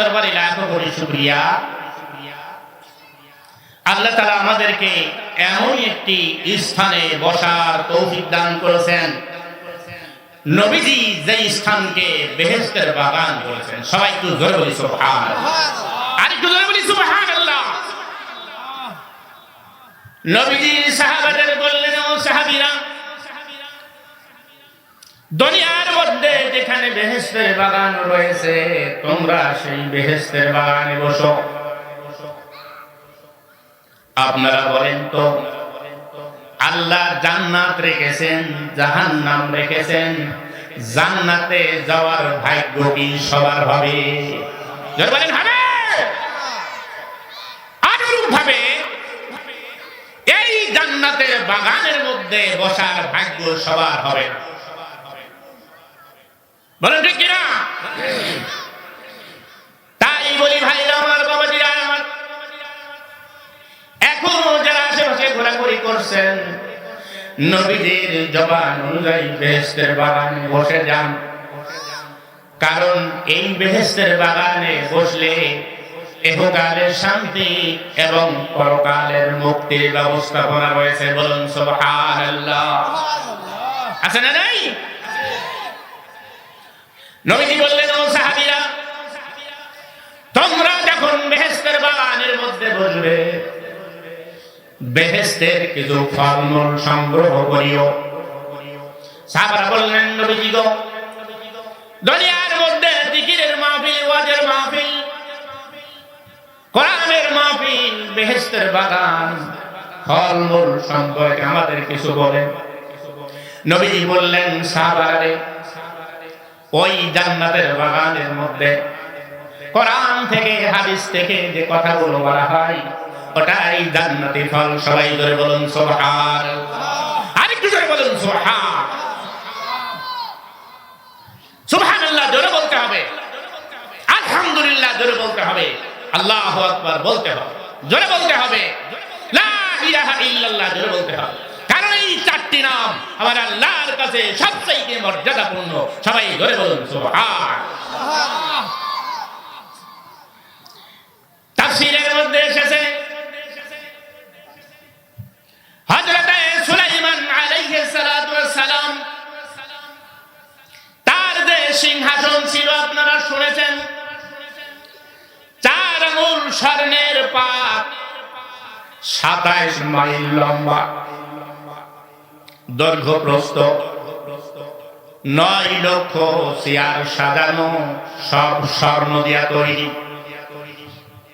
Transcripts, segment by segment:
দরবারে লাখো কোটি শুকরিয়া। আল্লাহ তাআলা আমাদেরকে এমন একটি স্থানে বসার তৌফিক দান করেছেন। নবীজি যে স্থানকে বেহেশতের বাগান বলেছেন। সবাই একটু জোরে বলি সুবহান আর একটু জোরে বলি, সুবহানাল্লাহ। নবীজি সাহাবাদের বললেন, ও সাহাবীরা দুনিয়ার মধ্যে যেখানে বেহেশতের বাগান রয়েছে, তোমরা সেই বেহেশতের বাগানে বসো। আপনারা বলেন তো, আল্লাহ জান্নাত রেখেছেন, জাহান্নাম রেখেছেন, জান্নাতে যাওয়ার ভাগ্য কি সবার হবে! ভাবে এই জান্নাতের বাগানের মধ্যে বসার ভাগ্য সবার হবে। না ঠিক কিনা? তাই বলি আমার আমার এখনও যারা আশেপাশে ঘোরাঘুরি করছেন জবান অনুযায়ী বেহেস্তের বাগানে বসে যান। কারণ এই বেহেস্তের বাগানে বসলে এহকালের শান্তি এবং পরকালের মুক্তির ব্যবস্থাপনা রয়েছে। বলুন, সুবহানাল্লাহ। আছে না নাই? নবীজি বললেন, ও সাহাবীরা, তোমরা যখন বেহেস্তের বাগানের মধ্যে বসবে বেহেস্তের কিছু ফলমূল সংগ্রহ করিও। সাহাবারা বললেন, নবীজি গো, দুনিয়ার মধ্যে জিকিরের মাহফিল, ওয়াজের মাহফিল, কোরআনের মাহফিল বেহেস্তের বাগান, ফলমূল সম্পর্কে আমাদের কিছু বলেন। নবীজি বললেন, সাহাবারে ওই জান্নাতের বাগানের মধ্যে। কোরআন থেকে হাদিস থেকে যে কথাগুলো বলা হয়, ওটাই জান্নাতি ফল। সবাই ধরে বলুন জোরে বলুন, সুবহান। সুবহানাল্লাহ, জোরে বলতে হবে। আলহামদুলিল্লাহ, জোরে বলতে হবে। আল্লাহু আকবার বলতে হবে। জোরে বলতে হবে। লা ইলাহা ইল্লাল্লাহ, জোরে বলতে হবে। এই চারটি নাম। আমার আল্লাহর কাছে সবচেয়ে মর্যাদাপূর্ণ। সবাই ধরে বলুন তাফসীরের মধ্যে এসেছে তার যে সিংহাসন ছিল, আপনারা শুনেছেন? চার আঙুল স্বর্ণের পাত সাতাইশ মাইল লম্বা। দৈর্ঘ্য প্রস্থ নয় লক্ষ চেয়ার সাজানো সব স্বর্ণ দিয়া তৈরি।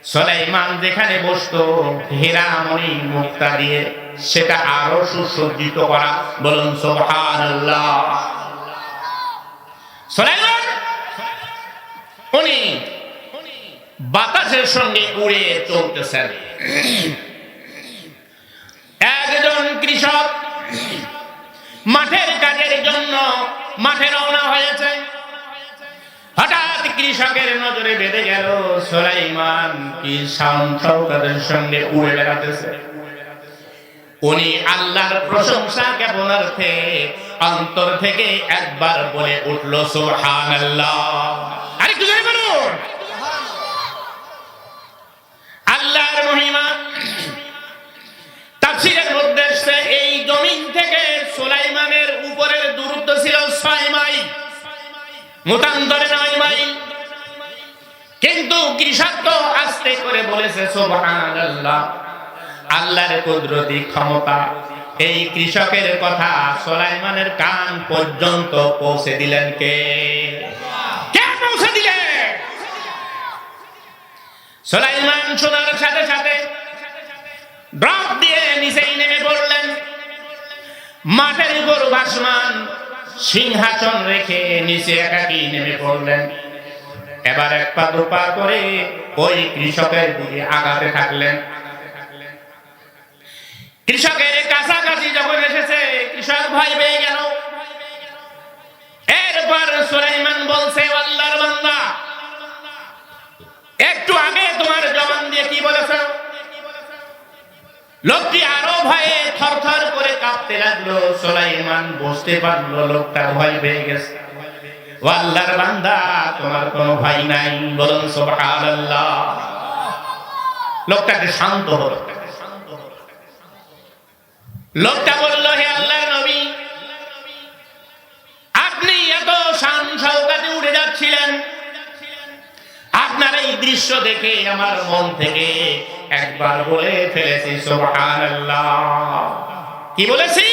সোলাইমান যেখানে বসতো, হীরামণি মুক্তা দিয়ে সেটা আরও সুসজ্জিত করা। বলুন উনি বাতাসের সঙ্গে উড়ে চলতেছেন। একজন কৃষক মাঠের কাজের জন্য মাঠে রওনা হয়েছে। হঠাৎ কৃষকের নজরে বেঁধে গেল সোলাইমান, কি সঙ্গে উড়ে বেড়াতেছে। উনি আল্লাহর প্রশংসা অন্তর থেকে একবার বলে উঠল জোরে বলুন। আল্লাহর মহিমা, তাফসীরের মধ্যে মতান্তরে নয় মাইল কিন্তু কৃষক তো আস্তে করে বলেছে, সুবহানাল্লাহ। আল্লাহর কুদরতি ক্ষমতা। এই কৃষকের কথা সুলাইমানের কান পর্যন্ত পৌঁছে দিলেন কে? কে পৌঁছে দিলেন সুলাইমান শোনার সাথে সাথে ড্রপ দিয়ে নিচেই নেমে পড়লেন। মাঠের উপর ভাসমান সিংহাসন রেখে নিচে একাকি নেমে পড়লেন। এবার এক পা দুপা করে ওই কৃষকের দিকে আগাতে থাকলেন। কৃষকের কাছাকাছি যখন এসেছে, কৃষক ভয় পেয়ে গেল। এরপর সুলাইমান বলছে, আল্লাহর বান্দা, একটু আগে তোমার জবান দিয়ে কি বলেছ? লোকটি আরও ভয়ে থরথর করে কাঁপতে লাগল। সোলাইমান বুঝতে পারল লোকটা ভয় পেয়ে গেছে। আল্লাহর বান্দা, তোমার কোনো ভাই নাই, বলুন সুবহানাল্লাহ। লোকটাকে শান্ত লোকটা বলল, হে আল্লাহ নবী, আপনি এত শান সৌকাতে উঠে যাচ্ছিলেন। আপনার এই দৃশ্য দেখে আমার মন থেকে একবার বলে ফেলেছি কি বলেছি?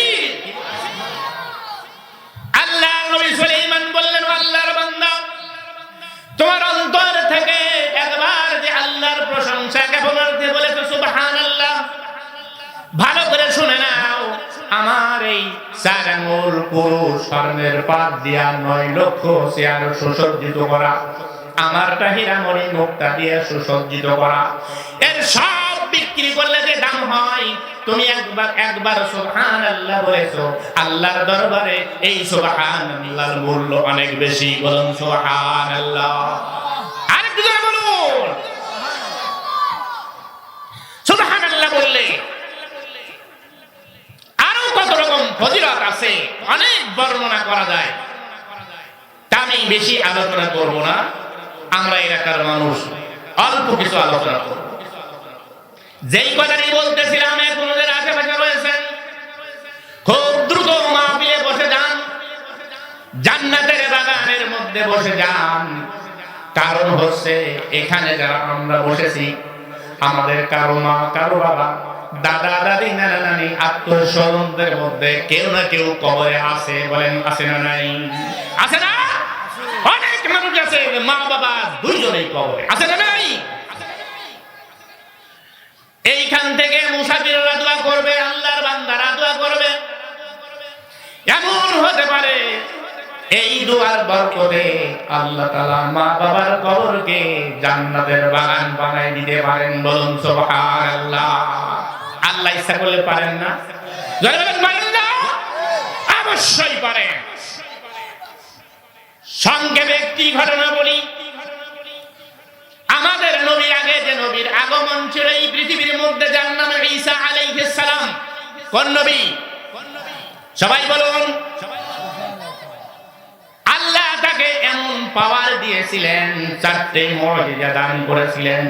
আমার এই পুরো স্বর্ণের পাত দিয়া নয় লক্ষ চেয়ার সুসজ্জিত করা। আমারটা হীরামণি মুক্তা দিয়ে সুসজ্জিত করা। এর সব বিক্রি করলে যে দাম হয়, তুমি একবার একবার আল্লাহ বলেছ, আল্লাহর দরবারে এই সুবহান আল্লাহর মূল্য অনেক বেশি। বলুন সুবহান আল্লাহ আরও কত রকম আছে, অনেক বর্ণনা করা যায়। আমি বেশি আলোচনা করব না। আমরা এলাকার মানুষ অল্প কিছু আলোচনা করব। যেই কথাটি বলতেছিলাম আশেপাশে রয়েছেন। খুব দ্রুত বসে যান। জান্নাতের বাগানের মধ্যে বসে যান। কারণ হচ্ছে, এখানে যারা আমরা বসেছি, আমাদের কারও মা, কারও বাবা, দাদা, দাদি, নানা, নানি আত্মীয় স্বজনদের মধ্যে কেউ না কেউ কবরে আছে বলেন, আছে না নাই? আছে না? অনেক মানুষ আছে মা বাবা দুইজনেই কবরে আছে না নাই? এইখান থেকে মুসাফিররা দোয়া করবে, আল্লাহর বান্দারা দোয়া করবে। এমন হতে পারে এই দোয়ার বরকতে আল্লাহ তাআলা মা বাবার কবরকে জান্নাতের বাগান বানাই দিতে পারেন বলুন, সুবহানাল্লাহ। আল্লাহ ইচ্ছা করলে পারেন না? অবশ্যই পারেন। সংক্ষেপে একটি ঘটনা বলি। আমাদের নবী আগে যে নবীর আগমন ছিল এই পৃথিবীর মধ্যে যার নাম ঈসা আলাইহিস সালাম। কোন নবী? সবাই বলুন। আল্লাহ তাকে এমন পাওয়ার দিয়েছিলেন, চারটে মুজিজা দান করেছিলেন।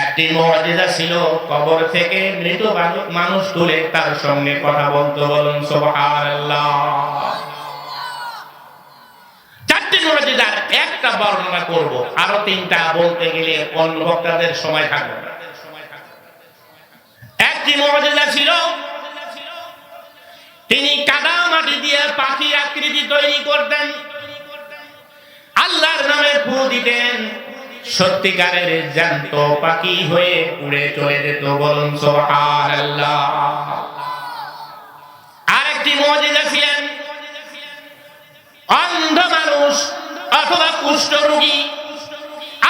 একটি মুজিজা ছিল কবর থেকে মৃত মানুষ তুলে তার সঙ্গে কথা বলতে বলুন, সুবহানাল্লাহ। একটা বর্ণনা করব, আরও তিনটা বলতে গেলে অন্য সময় থাকবে একটি ছিল, তিনি কাদা মাটি দিয়ে পাখি আকৃতি তৈরি করতেন। আল্লাহর নামে ফু দিতেন। সত্যিকারের জ্যান্ত পাখি হয়ে উড়ে চলে যেত বলুন আরেকটি মুজিজা ছিলেন অন্ধ মানুষ অথবা কুষ্ঠ রোগী,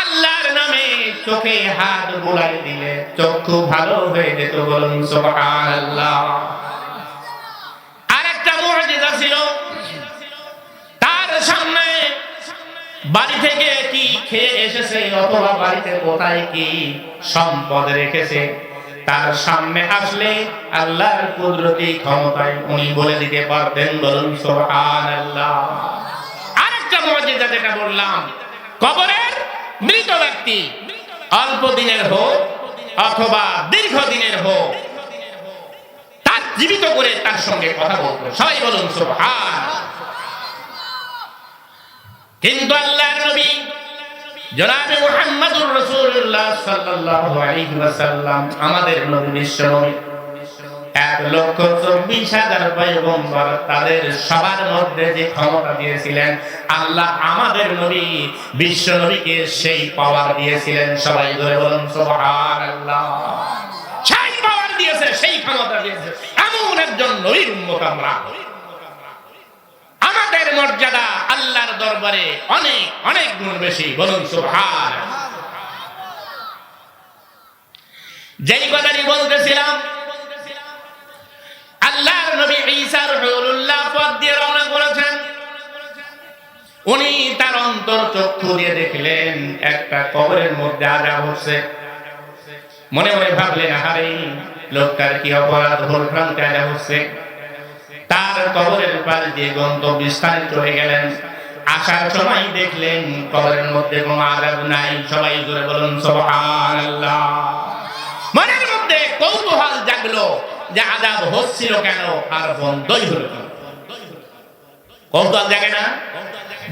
আল্লাহর নামে চোখে হাত বুলাই দিলে চক্ষু ভালো হয়ে যেত বলুন সুবহানাল্লাহ। আরেকটা মুজিজা ছিল, তার সামনে বাড়ি থেকে কি খেয়ে এসেছে অথবা বাড়িতে কোথায় কি সম্পদ রেখেছে? তার সামনে আসলে আল্লাহর কুদরতি ক্ষমতায় উনি বলে দিতে পারতেন বলুন, সুবহানাল্লাহ। আরেকটা মুজিজা যেটা বললাম, কবরের মৃত ব্যক্তি অল্প দিনের হোক অথবা দীর্ঘ দিনের হোক, তার জীবিত করে তার সঙ্গে কথা বলতো সবাই বলুন সুবহান কিন্তু আল্লাহর নবী জনাবে মুহাম্মদুর রাসূলুল্লাহ সাল্লাল্লাহু আলাইহি ওয়াসাল্লাম, আমাদের নবী নবী এক লক্ষ চব্বিশ হাজার পয়গম্বর তাদের সবার মধ্যে যে ক্ষমতা দিয়েছিলেন, আল্লাহ আমাদের নবী বিশ্ব নবীকে সেই পাওয়ার দিয়েছিলেন। সবাই ধরে বলুন, সুবহানাল্লাহ। সেই পাওয়ার দিয়েছে, সেই ক্ষমতা দিয়েছে। এমন একজন নবীর উম্মত আমরা। আমাদের মর্যাদা আল্লাহর দরবারে অনেক অনেক গুণ বেশি। বলুন, সুবহান। যেই কথাটি বলতেছিলাম, আল্লাহর নবী ঈসা রুহুল্লাহ পথ দিয়ে রওনা করেছেন। উনি তার অন্তর চক্ষু দিয়ে দেখলেন, একটা কবরের মধ্যে আজাব হচ্ছে। মনে মনে ভাবলেন, আহারে, লোকটার কি অপরাধ ভুল ভ্রান্তি আজাব হচ্ছে? তার কবরের পাশ দিয়ে গন্তব্য স্থানে চলে গেলেন। আসার সময় দেখলেন কবরের মধ্যে নাই। সবাই জোরে বলুন মনের মধ্যে কৌতূহল জাগলো যে আজাব হচ্ছিল কেন আর বন্ধই হলো কেন? কৌতূহল জাগে না?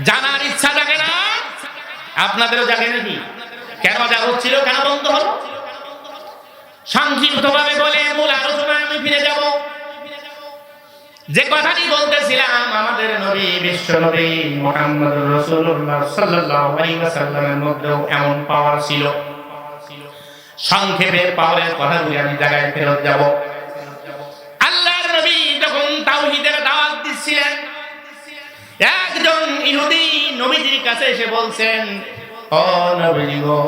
জানার ইচ্ছা জাগে না? আপনাদেরও জাগে নাকি? কেন আজাব হচ্ছিল, কেন বন্ধ হলো? সংক্ষিপ্তভাবে বলে মূল আলোচনায় আমি ফিরে যাব যে কথাটি বলতেছিলাম, আমাদের নবী, বিশ্ব নবী মুহাম্মদ রাসূলুল্লাহ সাল্লাল্লাহু আলাইহি মধ্যেও এমন পাওয়ার ছিল। সংক্ষেপে পাওয়ারের কথাগুলি আমি জায়গায় ফেরত যাব। আল্লাহর নবী যখন তাওহীদের দাওয়াত দিচ্ছিলেন, একজন ইহুদি নবীজির কাছে এসে বলছেন, ও নবীজি গো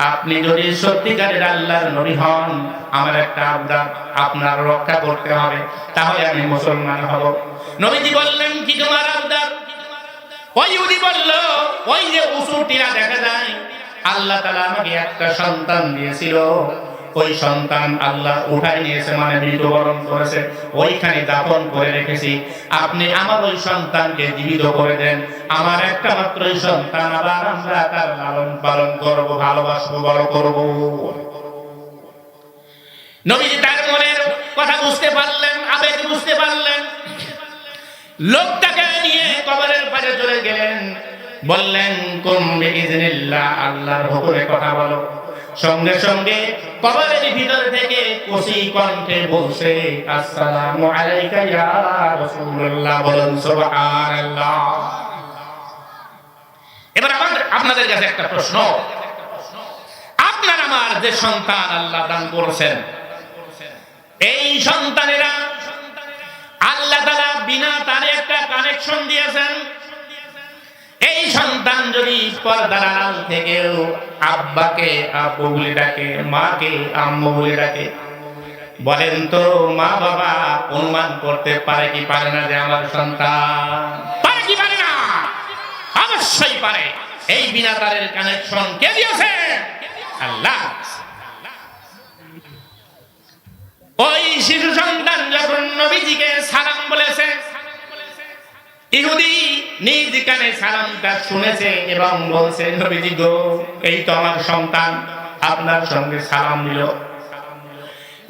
আপনি যদি সত্যিকারের আল্লাহর নবী হন, আমার একটা আবদার আপনার রক্ষা করতে হবে, তাহলে আমি মুসলমান হব। নবীজি বললেন, কি তোমার আবদার? ওই ইহুদি বলল, ওই যে উসুটিরা দেখা যায়, আল্লাহ তাআলা আমাকে একটা সন্তান দিয়েছিল। ওই সন্তান আল্লাহ উঠাই নিয়েছে মানে মৃত্যুবরণ করেছে। ওইখানে দাফন করে রেখেছি। আপনি আমার ওই সন্তানকে জীবিত করে দেন। আমার একটা মাত্র সন্তান আবার আমরা তার লালন পালন করব, ভালোবাসবো, বড় করব। নবীজি তার মনের কথা বুঝতে পারলেন, আবেগ বুঝতে পারলেন। লোকটাকে নিয়ে কবরের পাশে চলে গেলেন। বললেন বিইজনিল্লাহ আল্লাহর কথা বলো। সঙ্গে সঙ্গে কবরের ভিতর থেকে কষি কণ্ঠে বলছে, আসসালামু আলাইকা ইয়া রাসূলুল্লাহ। বলুন, সুবহানাল্লাহ। এবার আমাদের আপনাদের কাছে একটা প্রশ্ন। আপনার, আমার যে সন্তান আল্লাহ দান করেছেন, এই সন্তানেরা আল্লাহ তাআলা বিনা তারে একটা কানেকশন দিয়েছেন। এই সন্তান যদি পর্দার থেকেও আব্বাকে, আব্বু বলে ডাকে, মাকে, আম্মু বলে ডাকে, বলেন তো, মা বাবা অনুমান করতে পারে কি পারে না যে আমার সন্তান? পারে কি পারে না? অবশ্যই পারে। এই বিনা তারের কানেকশন কে দিয়েছে? আল্লাহ। ওই শিশু সন্তান যখন নবীজিকে সালাম বলেছে ইহুদি নিজ কানে সালামটা শুনেছে এবং বলছে নবীজি গো, এই তো আমার সন্তান, আপনার সঙ্গে সালাম দিল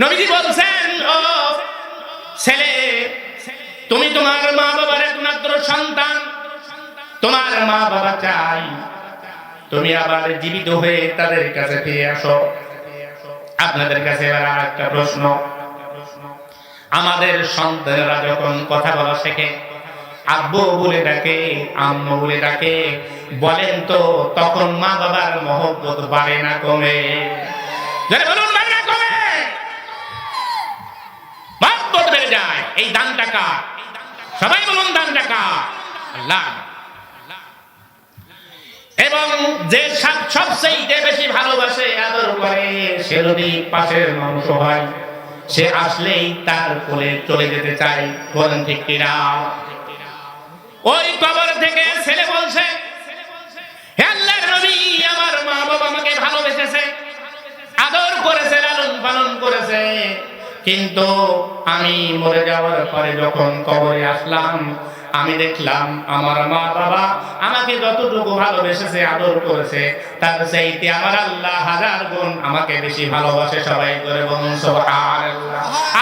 নবীজি বলছেন, ও ছেলে, তুমি তোমার মা বাবার একমাত্র সন্তান, তোমার মা বাবা চাই, তুমি আবার জীবিত হয়ে তাদের কাছে ফিরে আসো। আপনাদের কাছে এবার আর একটা প্রশ্ন। আমাদের সন্তানেরা যখন কথা বলা শেখে আব্বু বলে ডাকে, আম্মু বলে ডাকে। বলেন তো, তখন মা বাবার মহব্বত বাড়ে না কমে? এবং যে বেশি ভালোবাসে সে পাশের মানুষ হয়, সে আসলেই তার কোলে চলে যেতে চায়। বলেন ঠিক কিনা? ওই কবর থেকে ছেলে বলছে কিন্তু আমি মরে যাওয়ার পরে যখন কবরে আসলাম, আমি দেখলাম আমার মা বাবা আমাকে যতটুকু ভালোবেসেছে, আদর করেছে, তার চাইতে আমার আল্লাহ হাজার গুণ আমাকে বেশি ভালোবাসে সবাই করে বলুন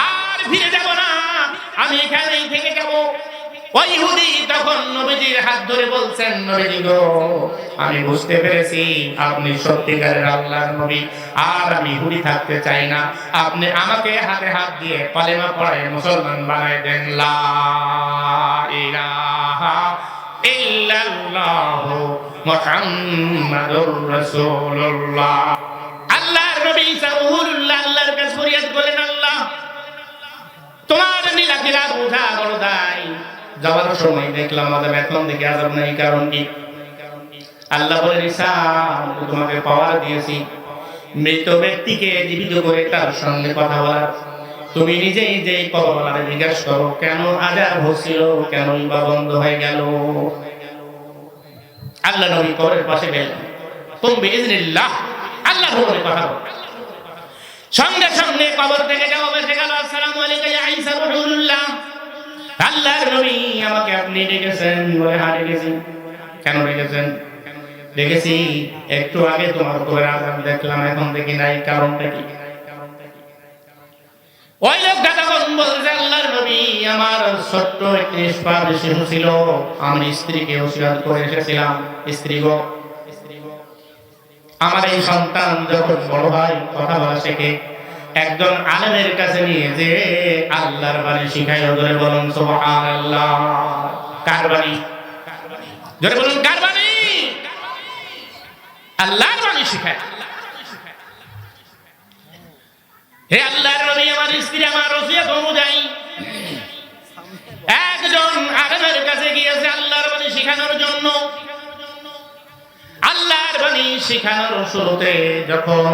আর ফিরে যাব না। আমি এখানেই থেকে ওই ইহুদি তখন নবীজির হাত ধরে বলছেন, নবীজি গো, আমি বুঝতে পেরেছি আপনি সত্যিকারের আল্লাহর থাকতে চাই না। আপনি আমাকে হাতে হাত দিয়ে আল্লাহ, তোমার নীলা কিলা বোঝা বড় দায়। যাওয়ার সময় দেখলাম আমাদের বেতন দিকে আজাব নাই কারণ কি? আল্লাহ বলে তোমাকে পাওয়ার দিয়েছি। মৃত ব্যক্তিকে জীবিত করে তার সঙ্গে কথা বলার। তুমি নিজেই যে কবলারে জিজ্ঞাসা করো, কেন আজাব হচ্ছিল, কেনই বা বন্ধ হয়ে গেল? আল্লাহ নবী কবরের পাশে গেলেন। তুমি বিজনিল্লাহ আল্লাহ ভগবানের কথা বলো। সঙ্গে সঙ্গে কবর থেকে জবাব এসে গেল। আসসালামু আলাইকা ইয়া ঈসা রুহুল্লাহ আল্লাহর নবী আমাকে আপনি ডেকেছেন হ্যাঁ কেন ডেকেছেন? একটু আগে তোমার আজান দেখলাম, এখন দেখি নাই, কারণটা কি? ওই বলছে, আল্লাহর নবী আমার ছোট্ট একটি নিষ্পাপ শিশু ছিল। আমি স্ত্রীকে করে এসেছিলাম। স্ত্রী গো, আমার এই সন্তান যখন বড় হয়, কথা বলা শেখে। একজন আলেমের কাছে নিয়ে যে আল্লাহর বাণী শিখাই ধরে বলুন, সুবহানাল্লাহ। কার বাণী? জোরে বলুন, কার বাণী? আল্লাহর বাণী শিখায়। হে আল্লাহর নবী আমার স্ত্রী, আমার ওসিয়ত অনুযায়ী একজন আলেমের কাছে গিয়েছে আল্লাহর বাণী শেখানোর জন্য, আল্লাহর বাণী শেখানোর শুরুতে যখন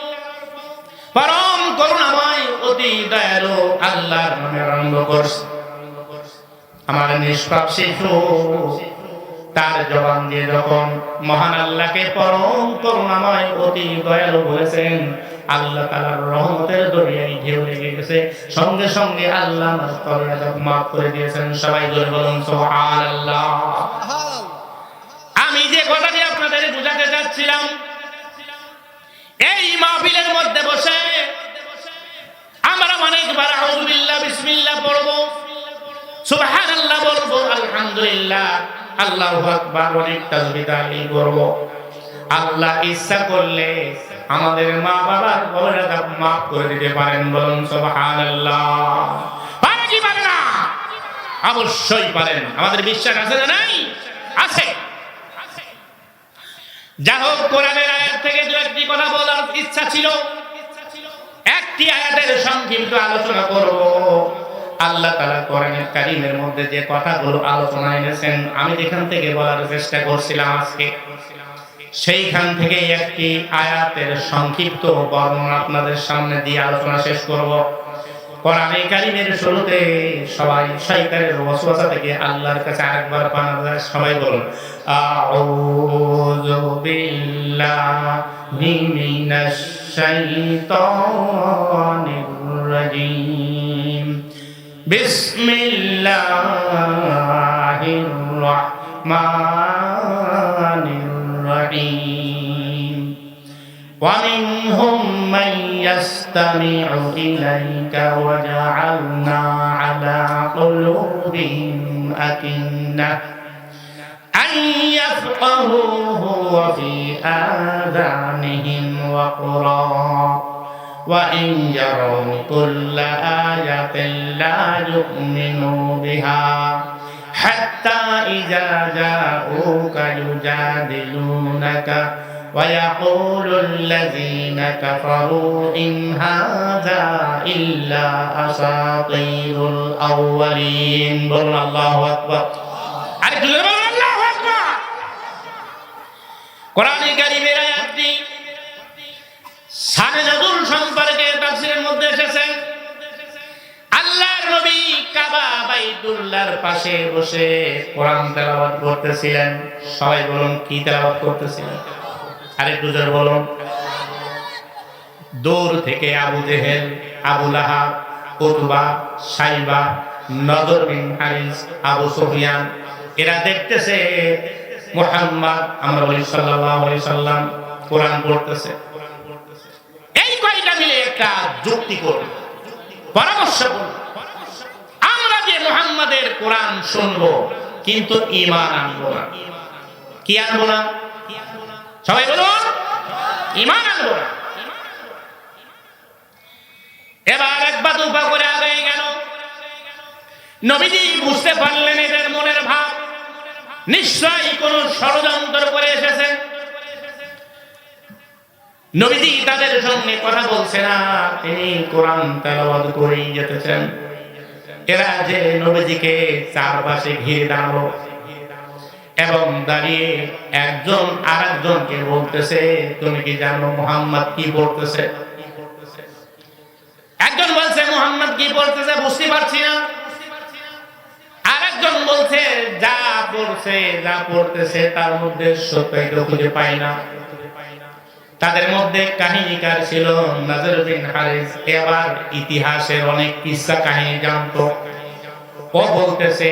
পরম করুণাময় অতি দয়ালু আল্লাহর নামে আরম্ভ করছে। আমার নিষ্পাপ শিশু তার জবান দিয়ে যখন মহান আল্লাহকে পরম করুণাময় অতি দয়ালু বলেছেন আল্লাহ তাআলার রহমতের দরিয়ায় ঢেউ লেগে গেছে। সঙ্গে সঙ্গে আল্লাহ মাফ করে দিয়েছেন সবাই জোরে বলুন সুবহানাল্লাহ। আমি যে কথাটি আপনাদের বুঝাতে চাচ্ছিলাম এই মাহফিলের মধ্যে বসে আমরা অনেকবার আউযুবিল্লাহ, বিসমিল্লাহ পড়ব। সুবহানাল্লাহ বলব, আলহামদুলিল্লাহ, আল্লাহু আকবার অনেক তাসবিহ তাহলিল করব। আল্লাহ ইচ্ছা করলে আমাদের মা বাবার গভীরতা মাফ করে দিতে পারেন বলুন, সুবহানাল্লাহ। পারে কি পারে না? অবশ্যই পারেন। আমাদের বিশ্বাস আছে না নাই? আছে। যা হোক থেকে একটি কথা বলার ইচ্ছা ছিল। একটি আয়াতের সংক্ষিপ্ত আলোচনা আল্লাহ মধ্যে যে কথাগুলো আমি যেখান থেকে বলার চেষ্টা করছিলাম আজকে, সেইখান থেকে একটি আয়াতের সংক্ষিপ্ত বর্ণনা আপনাদের সামনে দিয়ে আলোচনা শেষ করব। কোরআনে কারিমের শুরুতে সবাই শয়তানের ওয়াসওয়াসা থেকে আল্লাহর কাছে আরেকবার পানা যায় সবাই বলুন আউযু বিল্লাহি মিনাশ শাইতানির রাজিম। বিসমিল্লাহির রাহমানির রহিম। ومنهم من يستمع إليك وجعلنا على قلوبهم أكنة أن يفقهوه وفي آذانهم وقرا وإن يروا كل آية لا يؤمنوا بها حتى إذا جاءوك يجادلونك ويقول الذين كفروا إن هذا إلا أساطير الأولين بل الله أكبر আরেকটু জোরে বলুন, আল্লাহু আকবার। কোরআনে কারিমের আয়াতটি শানে নজরুল সম্পর্কে তাফসীরের মধ্যে এসেছে আল্লাহর নবী কাবা বাইতুল্লাহর পাশে বসে কোরআন তেলাওয়াত করতেছিলেন সবাই বলুন কি তেলাওয়াত করতেছিলেন আরেকটু জোরে বলুন দূর থেকে Abu Jahl, Abu Lahab Utba Shaiba Nadr bin হারিস, আবু সুফিয়ান, এরা দেখতেছে মুহাম্মদ, আমরা বলি সাল্লাল্লাহু আলাইহি সাল্লাম, কোরআন পড়তেছে। এই কয়টা মিলে একটা যুক্তি করল পরামর্শ করল আমরা যে মুহাম্মাদের কোরআন শুনব, কিন্তু ঈমান আনব না। কি আনব না? সবাই বলুন ঈমান আনব। এবার একবার দুপা করে আগে গেল। নবীজি বুঝতে পারলেন এদের মনের ভাব। নিশ্চয়ই কোন ষড়যন্ত্র করে এসেছে। নবীজি তাদের সঙ্গে কথা বলছে না তিনি কোরআন তেলাওয়াত করেই যেতেছেন। এরা যে নবীজিকে চারপাশে ঘিরে দাঁড়াল। এবং দাঁড়িয়ে একজন আর একজনকে বলতেছে, তুমি কি জানো মোহাম্মদ কি বলতেছে? একজন বলছে, মোহাম্মদ কি বলতেছে বুঝতে পারছি না। বলছে, যা যা তার মধ্যে পাই না। তাদের মধ্যে ছিল ইতিহাসের অনেক কিসসা কাহিনী জানতো। ও বলতেছে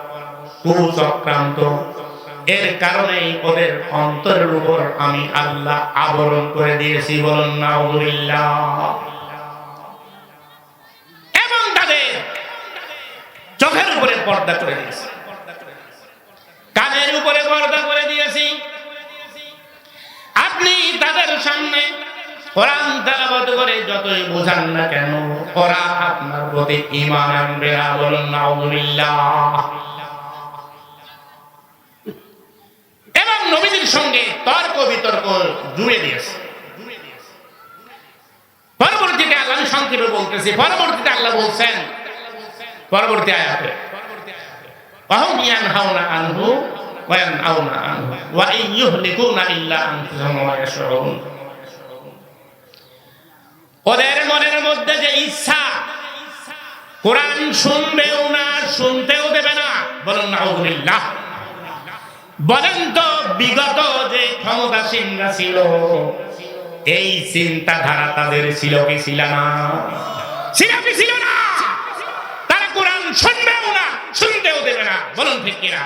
কুচক্রান্ত এর কারণেই ওদের অন্তরের উপর আমি আল্লাহ আবরণ করে দিয়েছি, বলুন না এবং তাদের চোখের উপরে পর্দা করে দিয়েছি। কানের উপরে পর্দা করে দিয়েছি। আপনি তাদের সামনে কোরআন তেলাওয়াত করে যতই বোঝান না কেন, ওরা আপনার প্রতি ঈমান আনবে না, বলুন নাউযুবিল্লাহ নবীদের সঙ্গে তর্ক বিতর্ক জুড়ে দিয়েছে। পরবর্তীতে আল্লাহ সংক্ষেপে বলতেছি, পরবর্তীতে আল্লাহ বলছেন, পরবর্তী আয়াতে, অহম ইয়ান হাওনা আনহু ওয়ান আওনা আনহু ওয়া ইউহলিকুনা ইল্লা আনফুসাহুম ওয়া ইয়াশউরুন। ওদের মনের মধ্যে যে ইচ্ছা, কোরআন শুনবেও না, শুনতেও দেবে না, বলুন নাউজুবিল্লাহ বলেন তো বিগত যে ক্ষমতাসীনরা ছিল, এই চিন্তাধারা তাদের ছিল কি ছিল না? ছিল কি ছিল না? তারা কোরআন শুনবেও না, শুনতেও দেবে না, বলুন ঠিক কিনা?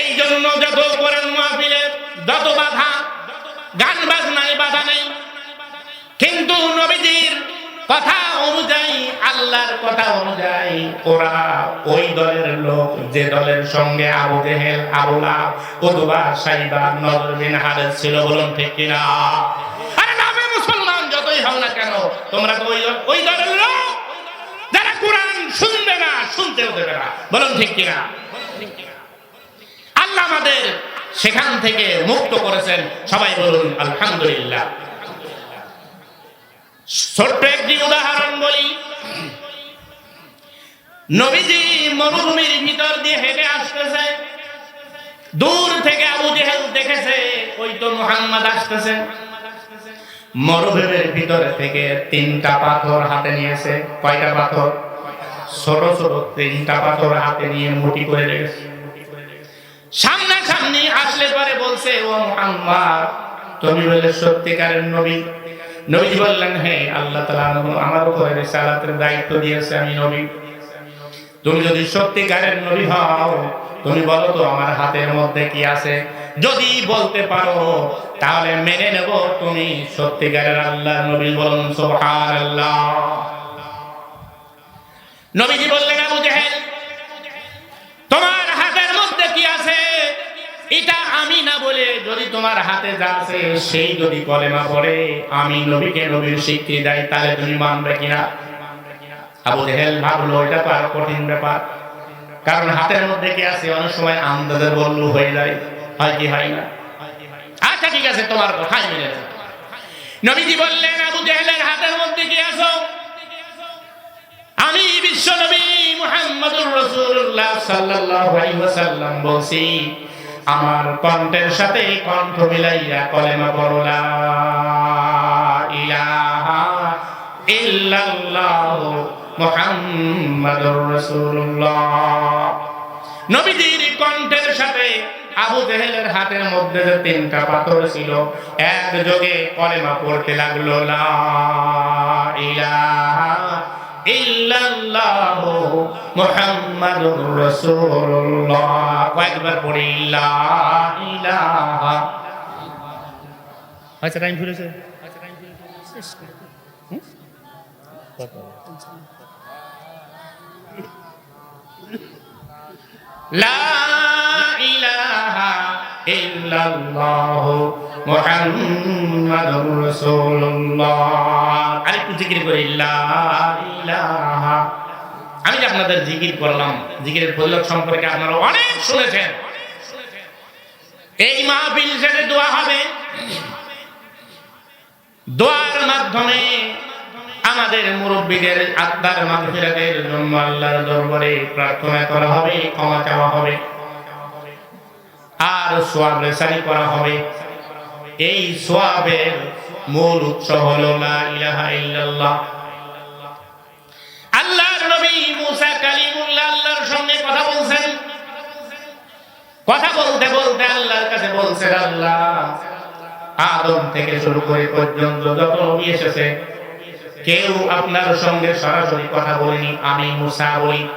এই জন্য যত কোরআন মাহফিলে যত বাধা, গান বাজনায় বাধা নেই। কিন্তু নবীজির কথা অনুযায়ী, আল্লাহর কথা অনুযায়ী ওরা ওই দলের লোক, যে দলের সঙ্গে আবু জেহেল আবুলা উতবা, সাইবা, নজর বিন হারেস ছিল বলুন ঠিক কিনা? আরে নামে মুসলমান, যতই হও না কেন, তোমরা তো ওই ওই দলের লোক। যারা কোরআন শুনবে না, শুনতেও দেবে না। বলুন ঠিক কিনা? আল্লাহ আমাদের সেখান থেকে মুক্ত করেছেন। সবাই বলুন, আলহামদুলিল্লাহ। ছোট্ট একটি উদাহরণ বলি। নবীজি মরুভূমির ভিতর দিয়ে হেঁটে আসতেছে। দূর থেকে আবু জেহেল দেখেছে, ওই তো মুহাম্মদ আসতেছে। মরুভূমির ভিতরে থেকে তিনটা পাথর হাতে নিয়েছে। কয়টা পাথর? ছোট ছোট তিনটা পাথর হাতে নিয়ে মুটি করে রেখেছে। সামনা সামনি আসলে পরে বলছে, ও মুহাম্মদ, তুমি বলে সত্যিকারের নবী। নবী বললেন হে আল্লাহ তাআলা আমার উপরে রিসালাতের দায়িত্ব দিয়েছে আমি নবী। তুমি যদি সত্যিকারের নবী হও, তুমি বলো তো আমার হাতের মধ্যে কি আছে? যদি বলতে পারো, তাহলে মেনে নেব তুমি সত্যিকারের আল্লাহ, নবী বলুন, সুবহানাল্লাহ। নবীজি বললেন, আবু জেহেল, তোমার এটা আমি না বলে যদি তোমার হাতে যা আছে, সেই যদি কলেমা পড়ে, আমি নবীকে নবীর স্বীকৃতি দেয়, তাহলে তুমি মানবে কিনা? আবু জেহেল ভাবলো, এটা তো কঠিন ব্যাপার। কারণ হাতের মধ্যে কি আছে? অনেক সময় আন্দাজে বললু হয়ে যায়। হয় কি হয় না? আচ্ছা ঠিক আছে, তোমার কথাই নেব নবীজি বললেন, আবু জেহেলের হাতের মধ্যে কি আছো? আমি বিশ্ব নবী মুহাম্মদুর রাসূলুল্লাহ সাল্লাল্লাহু আলাইহি ওয়াসাল্লাম বলছি আমার কণ্ঠের সাথে কণ্ঠ মিলাইয়া কলেমা পড়ো লা ইলাহা কণ্ঠের সাথে আবু হাতের মধ্যে তিনটা পাথর ছিল এক যোগে কলেমা পড়তে লাগল, লা ইলাহা ইল্লাল্লাহ মুহাম্মাদুর রাসূলুল্লাহ। কয়েকবার পড়ি লা ইলাহা আচ্ছা টাইম ফুরেছে? লা ইলাহা ইল্লাল্লাহ মুহাম্মাদুর রাসূলুল্লাহ। আরেকটু জিকির করি, লা আমি যে আপনাদের জিকির করলাম, জিকিরের ফজিলত সম্পর্কে আপনারা অনেক শুনেছেন। এই মাহফিল শেষে দোয়া হবে। দোয়ার মাধ্যমে আমাদের মুরব্বীদের আত্মার মাগফিরাতের জন্য আল্লাহর দরবারে প্রার্থনা করা হবে, ক্ষমা চাওয়া হবে। আর সোয়াব রেসারি করা হবে। এই সোয়াবের মূল উৎস হলো লা ইলাহা ইল্লাল্লাহ। আল্লাহর নবী মুসা কালিমুল্লাহ আল্লাহর সঙ্গে কথা বলছেন। কথা বলতে বলতে আল্লাহর কাছে বলছেন, আল্লাহ আদম থেকে শুরু করে পর্যন্ত যত নবী এসেছে কেউ আপনার সঙ্গে সরাসরি কথা বলেনি, আমি মুসা বলি।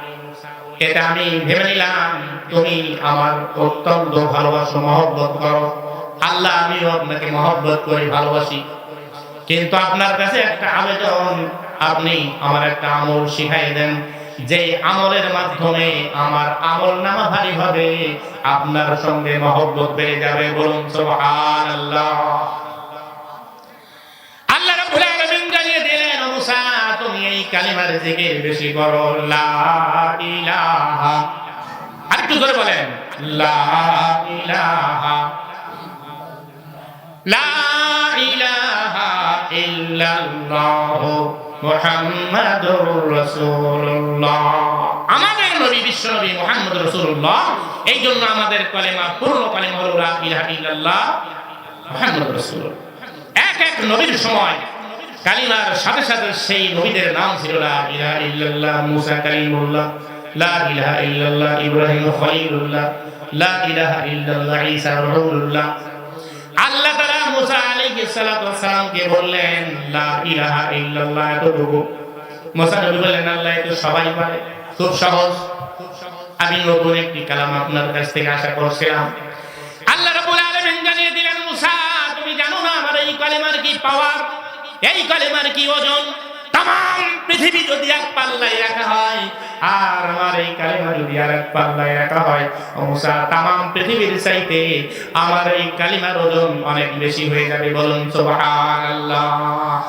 এটা আমি ভেবে নিলাম, তুমি আমার অত্যন্ত ভালোবাসো, মহব্বত করো। আল্লাহ, আমিও আপনাকে মহব্বত করি, ভালোবাসি। কিন্তু আপনার কাছে একটা আবেদন, আপনি আমার একটা আমল শিখাই দেন। যে আমলের মাধ্যমে আমার আমল নামা ভারী হবে, আপনার সঙ্গে মহব্বত বেড়ে যাবে, বলুন, সুবহানাল্লাহ। আল্লাহ রাব্বুল আলামিন জানিয়ে দিলেন ও মুসা, তুমি এই কালিমার জিকির বেশি করো। লা ইলাহা। আরেকটু ধরে বলেন। লা আমাদের নবী, বিশ্ব নবী মুহাম্মদ রাসূলুল্লাহ। এই জন্য আমাদের কলেমা, পূর্ণ কলেমা হলো লা এক এক নবীর সময় কালিমার সাথে সাথে সেই নবীদের নাম ছিল লা ইলাহা ইল্লাল্লাহ, মুসা কালিমুল্লাহ, লা ইলাহা ইল্লাল্লাহ, ইব্রাহিম খলিলুল্লাহ, লা ইলাহা ইল্লাল্লাহ, ঈসা রূহুল্লাহ আল্লাহ তাআলা মুসা আলাইহিস সালাতু ওয়াসসালামকে বললেন, লা ইলাহা ইল্লাল্লাহ, এতটুকু। মুসা নবী বললেন, আল্লাহ এটা সবাই পারে, খুব সহজ। আমি নতুন একটি কালাম আপনার কাছ থেকে আশা করছিলাম। আল্লাহ রাব্বুল আলামিন জানিয়ে দিলেন, মুসা, তুমি জানো না আমার এই কালেমার কি পাওয়ার এই কালেমার কি ওজন? তাম পৃথিবী যদি এক পাল্লায় রাখা হয়, আর আমার এই কালেমা যদি আর এক পাল্লায় রাখা হয় মুসা তাম পৃথিবীর চাইতে আমার এই কালিমার ওজন অনেক বেশি হয়ে যাবে বলুন, সুবহানাল্লাহ।